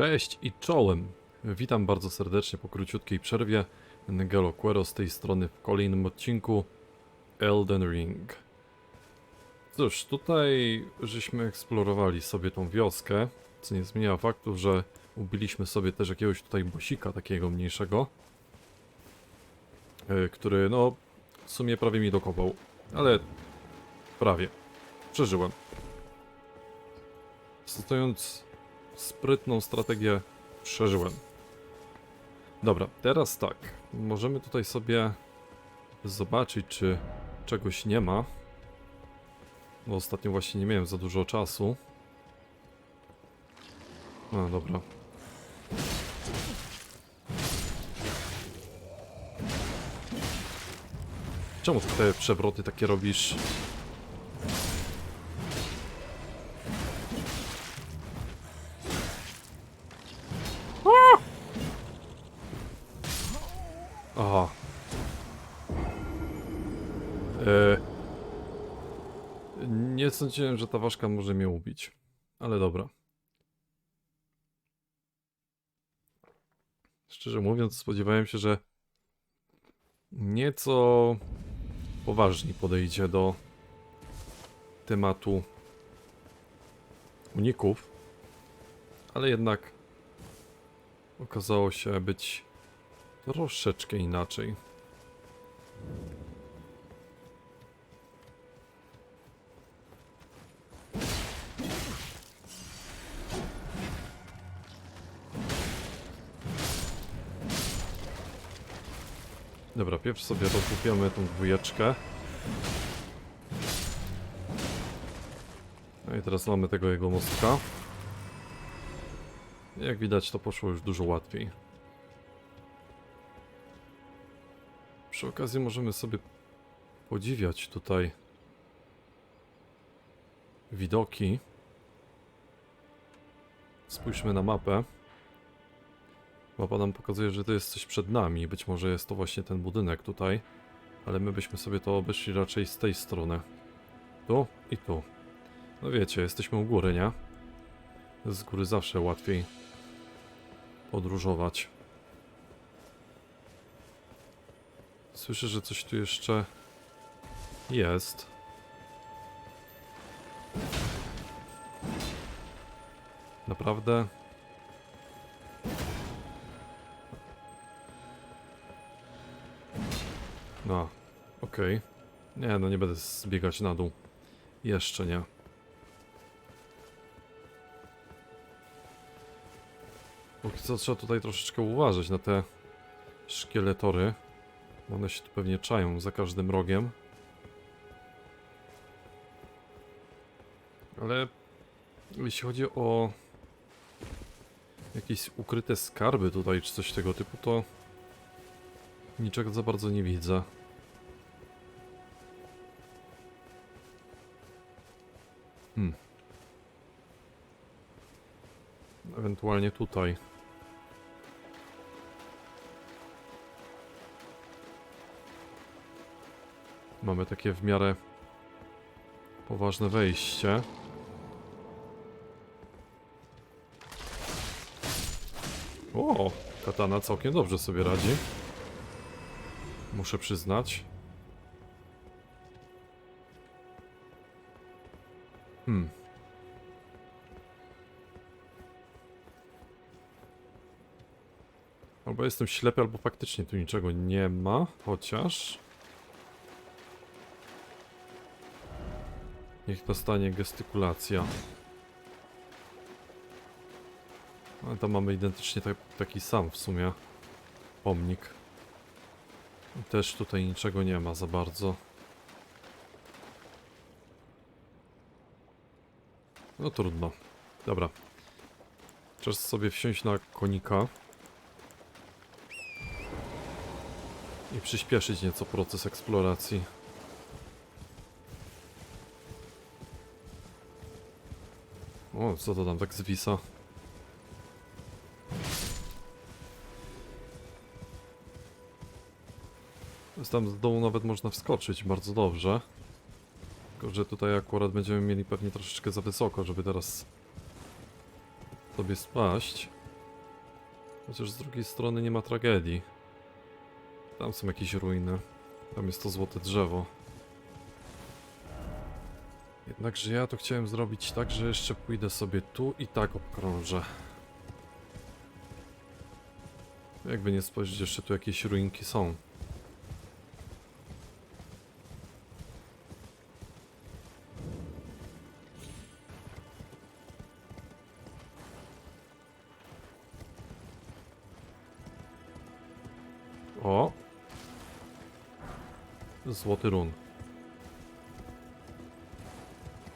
Cześć i czołem! Witam bardzo serdecznie po króciutkiej przerwie. Negelo Quero z tej strony w kolejnym odcinku Elden Ring. Cóż, tutaj żeśmy eksplorowali sobie tą wioskę, co nie zmienia faktu, że ubiliśmy sobie też jakiegoś tutaj bosika takiego mniejszego, e, który no w sumie prawie mi dokopał, ale prawie. Przeżyłem. Stosując sprytną strategię przeżyłem. Dobra, teraz tak. Możemy tutaj sobie zobaczyć, czy czegoś nie ma. Bo ostatnio właśnie nie miałem za dużo czasu. No dobra. Czemu te przewroty takie robisz? Sądziłem, że ta ważka może mnie ubić. Ale dobra. Szczerze mówiąc, spodziewałem się, że nieco poważniej podejdzie do tematu uników. Ale jednak okazało się być troszeczkę inaczej. Dobra, pierw sobie rozłupiamy tą dwójeczkę. No i teraz mamy tego jego mostka. Jak widać to poszło już dużo łatwiej. Przy okazji możemy sobie podziwiać tutaj widoki. Spójrzmy na mapę. Mapa nam pokazuje, że to jest coś przed nami. Być może jest to właśnie ten budynek tutaj. Ale my byśmy sobie to obeszli raczej z tej strony. Tu i tu. No wiecie, jesteśmy u góry, nie? Z góry zawsze łatwiej podróżować. Słyszę, że coś tu jeszcze jest. Naprawdę? No, okej. Nie, no nie będę zbiegać na dół. Jeszcze nie. Póki co trzeba tutaj troszeczkę uważać na te szkieletory. One się tu pewnie czają za każdym rogiem. Ale jeśli chodzi o jakieś ukryte skarby tutaj, czy coś tego typu, to niczego za bardzo nie widzę. Hmm. Ewentualnie tutaj. Mamy takie w miarę poważne wejście. O, katana całkiem dobrze sobie radzi. Muszę przyznać. Hmm. Albo jestem ślepy, albo faktycznie tu niczego nie ma, chociaż... Niech nastanie gestykulacja. Ale tam mamy identycznie tak, taki sam w sumie pomnik. Też tutaj niczego nie ma za bardzo. No trudno. Dobra. Czas sobie wsiąść na konika. I przyspieszyć nieco proces eksploracji. O, co to tam tak zwisa? Tam z dołu nawet można wskoczyć bardzo dobrze. Tylko, że tutaj akurat będziemy mieli pewnie troszeczkę za wysoko, żeby teraz sobie spaść. Chociaż z drugiej strony nie ma tragedii. Tam są jakieś ruiny. Tam jest to złote drzewo. Jednakże ja to chciałem zrobić tak, że jeszcze pójdę sobie tu i tak obkrążę. Jakby nie spojrzeć, jeszcze tu jakieś ruinki są. Złoty run.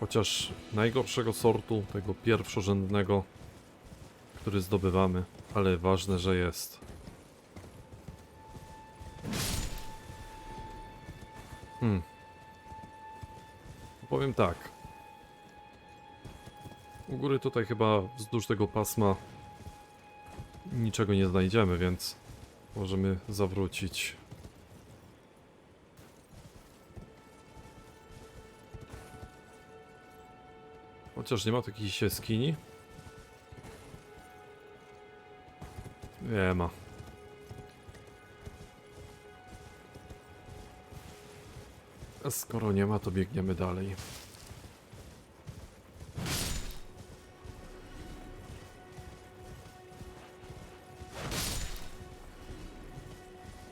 Chociaż najgorszego sortu, tego pierwszorzędnego, który zdobywamy, ale ważne, że jest. Hmm. Powiem tak. U góry tutaj chyba wzdłuż tego pasma niczego nie znajdziemy, więc możemy zawrócić. Chociaż nie ma takich jaskini. Nie ma. A skoro nie ma, to biegniemy dalej.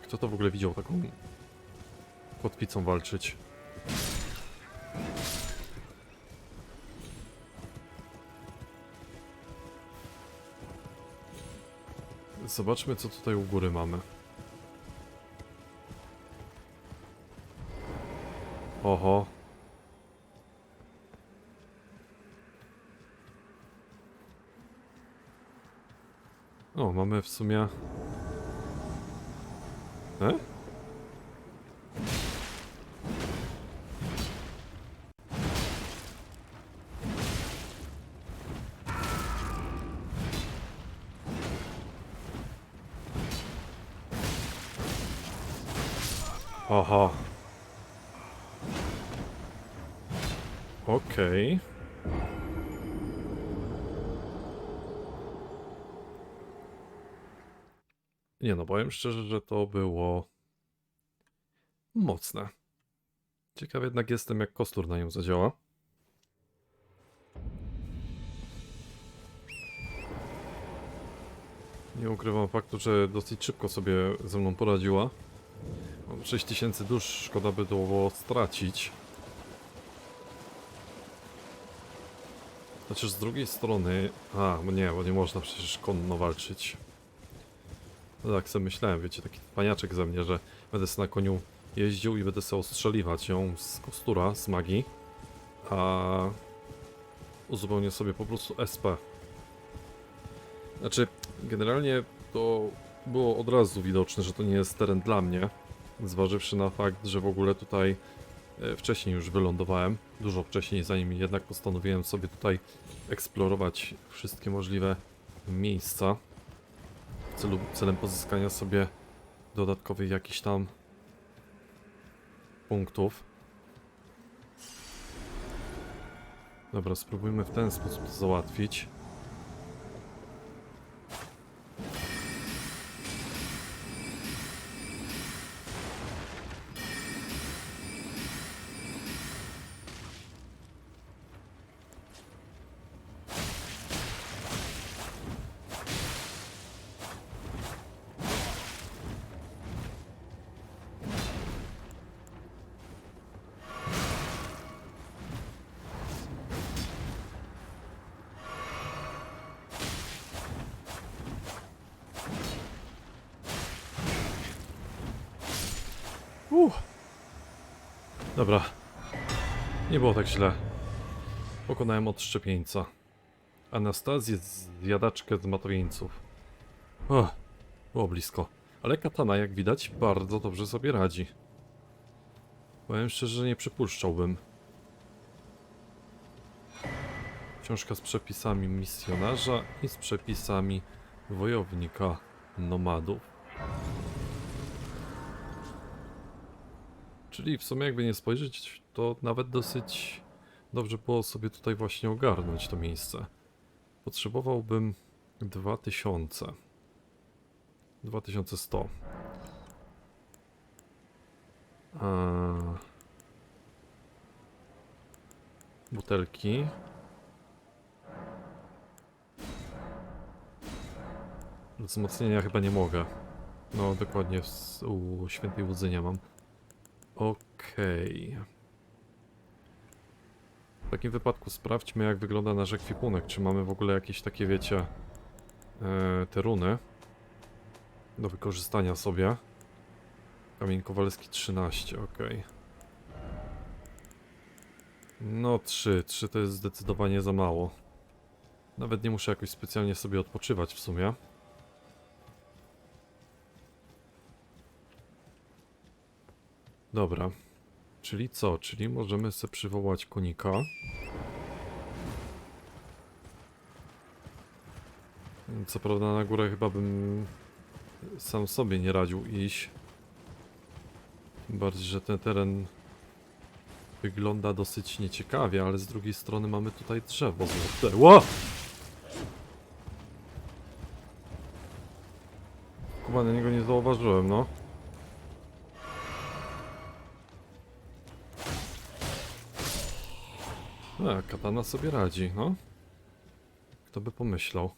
Kto to w ogóle widział taką kotwicą walczyć? Zobaczmy, co tutaj u góry mamy. Oho. O, mamy w sumie... E? Oho. Okej. Nie no, powiem szczerze, że to było mocne. Ciekaw jednak jestem, jak kostur na nią zadziała. Nie ukrywam faktu, że dosyć szybko sobie ze mną poradziła. Mam 6000 dusz, szkoda by to było stracić. Chociaż z drugiej strony... A, nie, bo nie można przecież konno walczyć. No tak sobie myślałem, wiecie, taki paniaczek ze mnie, że będę sobie na koniu jeździł i będę sobie ostrzeliwać ją z kostura, z magii, a uzupełnię sobie po prostu SP. Znaczy, generalnie to było od razu widoczne, że to nie jest teren dla mnie, zważywszy na fakt, że w ogóle tutaj e, wcześniej już wylądowałem, dużo wcześniej, zanim jednak postanowiłem sobie tutaj eksplorować wszystkie możliwe miejsca w celu, celem pozyskania sobie dodatkowych jakichś tam punktów. Dobra, spróbujmy w ten sposób to załatwić. Uff. Dobra. Nie było tak źle. Pokonałem odszczepieńca. Anastazję, zjadaczkę z matowieńców. O, było blisko. Ale katana, jak widać, bardzo dobrze sobie radzi. Powiem szczerze, że nie przypuszczałbym. Książka z przepisami misjonarza i z przepisami wojownika nomadów. Czyli w sumie jakby nie spojrzeć, to nawet dosyć dobrze było sobie tutaj właśnie ogarnąć to miejsce. Potrzebowałbym 2000. 2100. A... Butelki. Wzmocnienia chyba nie mogę. No, dokładnie u świętej łzy nie mam. Okej. W takim wypadku sprawdźmy, jak wygląda nasz ekwipunek. Czy mamy w ogóle jakieś takie, wiecie, e, te runy do wykorzystania sobie. Kamień Kowalski 13, ok. No 3, 3 to jest zdecydowanie za mało. Nawet nie muszę jakoś specjalnie sobie odpoczywać w sumie. Dobra. Czyli co? Czyli możemy sobie przywołać konika. Co prawda na górę chyba bym sam sobie nie radził iść. Tym bardziej, że ten teren wygląda dosyć nieciekawie, ale z drugiej strony mamy tutaj drzewo złote. Ło! Kuba, na niego nie zauważyłem, no. A, katana sobie radzi, no. Kto by pomyślał?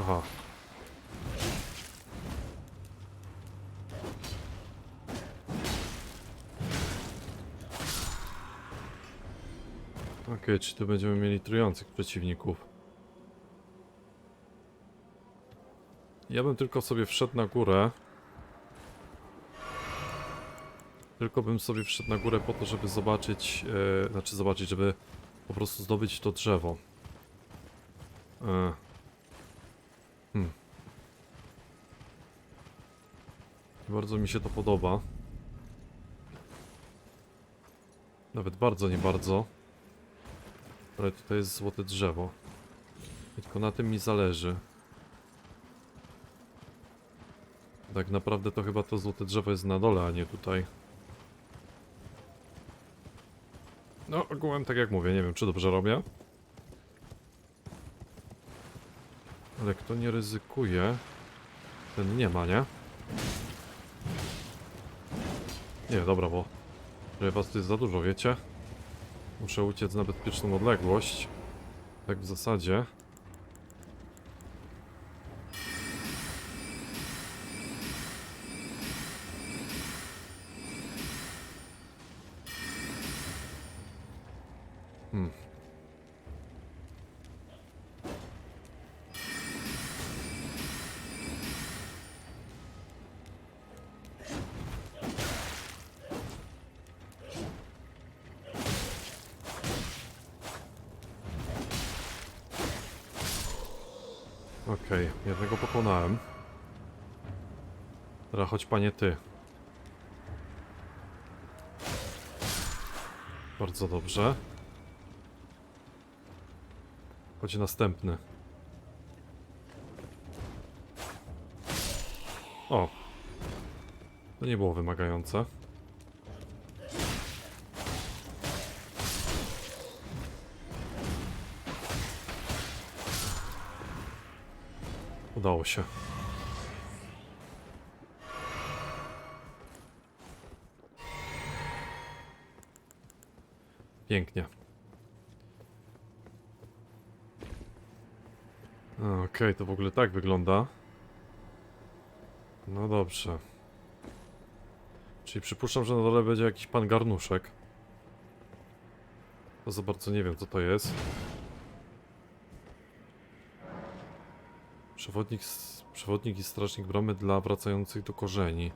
Aha. Okej, czy tu będziemy mieli trujących przeciwników? Ja bym tylko sobie wszedł na górę. Tylko bym sobie wszedł na górę po to, żeby zobaczyć, e, znaczy zobaczyć, żeby po prostu zdobyć to drzewo. E. Hmm. Bardzo mi się to podoba. Nawet bardzo, nie bardzo. Ale tutaj jest złote drzewo. Tylko na tym mi zależy. Tak naprawdę to chyba to złote drzewo jest na dole, a nie tutaj. No, ogółem tak jak mówię, nie wiem czy dobrze robię. Ale kto nie ryzykuje, ten nie ma, nie? Nie, dobra, bo że was tu jest za dużo, wiecie? Muszę uciec na bezpieczną odległość. Tak w zasadzie. Okej, jednego pokonałem. Teraz chodź panie ty. Bardzo dobrze. Chodź następny. O. To nie było wymagające. Udało się. Pięknie. Okej, to w ogóle tak wygląda. No dobrze. Czyli przypuszczam, że na dole będzie jakiś pan garnuszek. To za bardzo nie wiem, co to jest. Przewodnik, przewodnik i strażnik bramy dla wracających do korzeni.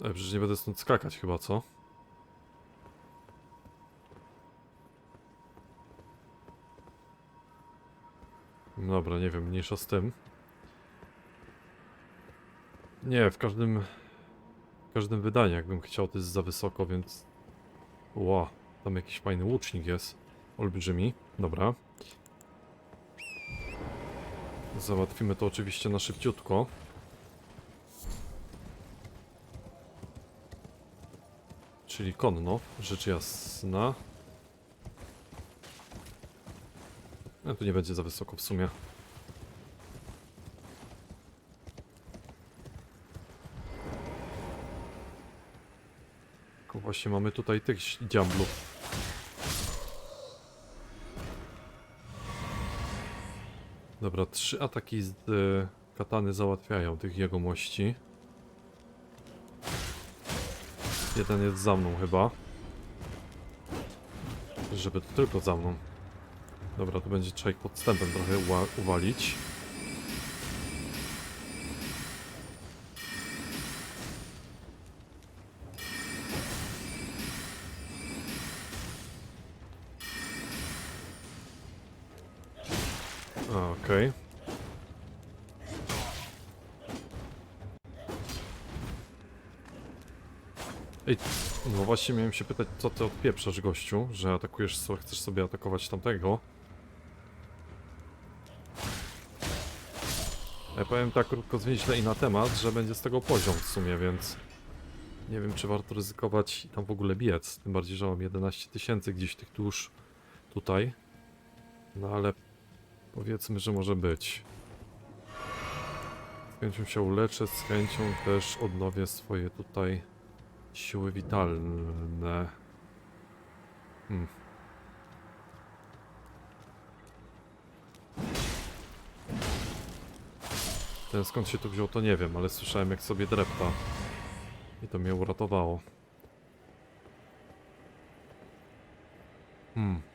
Ale przecież nie będę stąd skakać chyba, co? Dobra, nie wiem, mniejsza z tym. Nie, w każdym... W każdym wydaniu, jakbym chciał, to jest za wysoko, więc... Ła, tam jakiś fajny łucznik jest. Olbrzymi. Dobra. Załatwimy to oczywiście na szybciutko. Czyli konno, rzecz jasna. No tu nie będzie za wysoko w sumie. Właśnie mamy tutaj tych diablów. Dobra, trzy ataki z e, katany załatwiają tych jegomości. Jeden jest za mną chyba. Żeby to tylko za mną. Dobra, to będzie trzeba ich podstępem trochę uwalić. Okej. Ej, no właśnie miałem się pytać, co ty odpieprzasz gościu, że atakujesz, chcesz sobie atakować tamtego. Ja powiem tak krótko zwięźle i na temat, że będzie z tego poziom w sumie, więc nie wiem czy warto ryzykować i tam w ogóle biec, tym bardziej, że mam 11 tysięcy gdzieś tych dusz tutaj. No ale powiedzmy, że może być. Z chęcią się uleczę, z chęcią też odnowię swoje tutaj siły witalne. Hmm. Ten skąd się tu wziął to nie wiem, ale słyszałem jak sobie drepta. I to mnie uratowało. Hmm.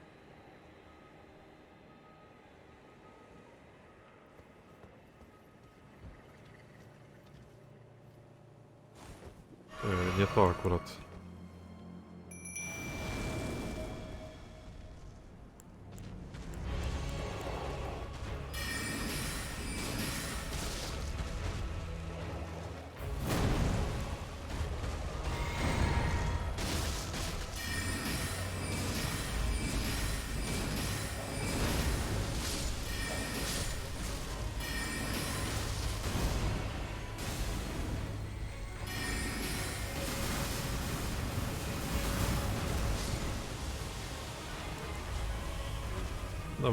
Nie to akurat.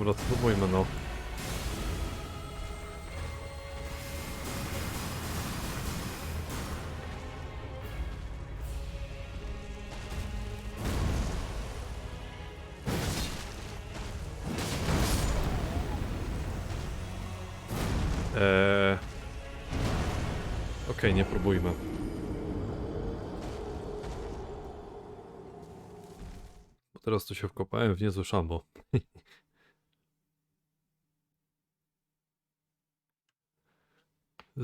Dobra, spróbujmy no. Eee... Okej, nie teraz to się wkopałem w niezłe szambo.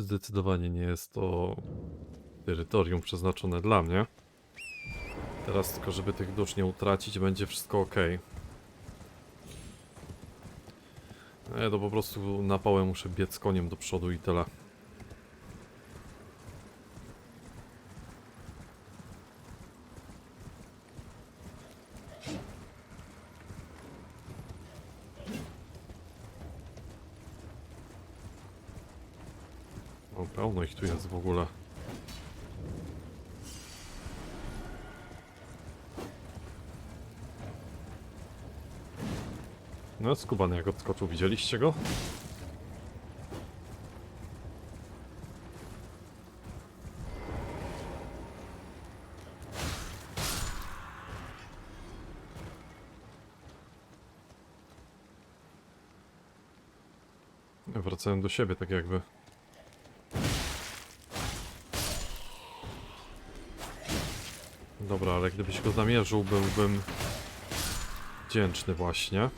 Zdecydowanie nie jest to terytorium przeznaczone dla mnie. Teraz tylko, żeby tych dusz nie utracić, będzie wszystko ok. Nie, to po prostu na pałę muszę biec koniem do przodu i tyle. O, pełno ich tu jest w ogóle. No, skubany jak odskoczył, widzieliście go? Wracałem do siebie tak jakby. Dobra, ale gdybyś go zamierzył, byłbym wdzięczny właśnie.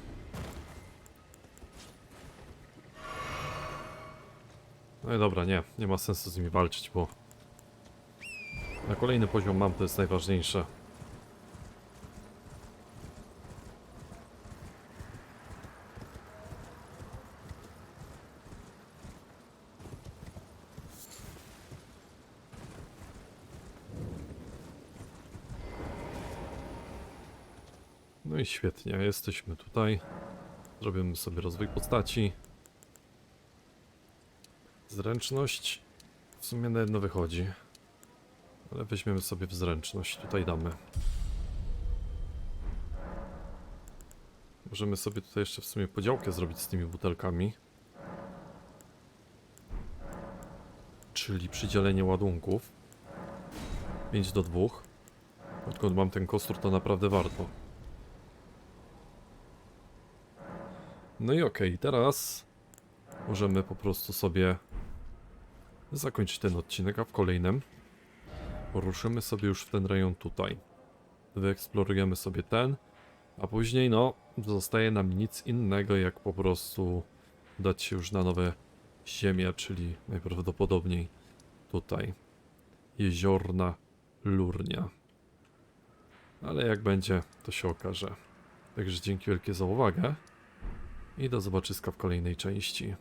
No i dobra, nie, nie ma sensu z nimi walczyć, bo na kolejny poziom mam, to jest najważniejsze. No i świetnie, jesteśmy tutaj. Zrobimy sobie rozwój postaci. Zręczność w sumie na jedno wychodzi. Ale weźmiemy sobie w zręczność, tutaj damy. Możemy sobie tutaj jeszcze w sumie podziałkę zrobić z tymi butelkami. Czyli przydzielenie ładunków. 5 do 2. Odkąd mam ten kostur, to naprawdę warto. No i okej, teraz możemy po prostu sobie zakończyć ten odcinek, a w kolejnym ruszymy sobie już w ten rejon tutaj. Wyeksplorujemy sobie ten, a później no, zostaje nam nic innego jak po prostu dać się już na nowe ziemie, czyli najprawdopodobniej tutaj jeziorna lurnia. Ale jak będzie, to się okaże. Także dzięki wielkie za uwagę i do zobaczyska w kolejnej części.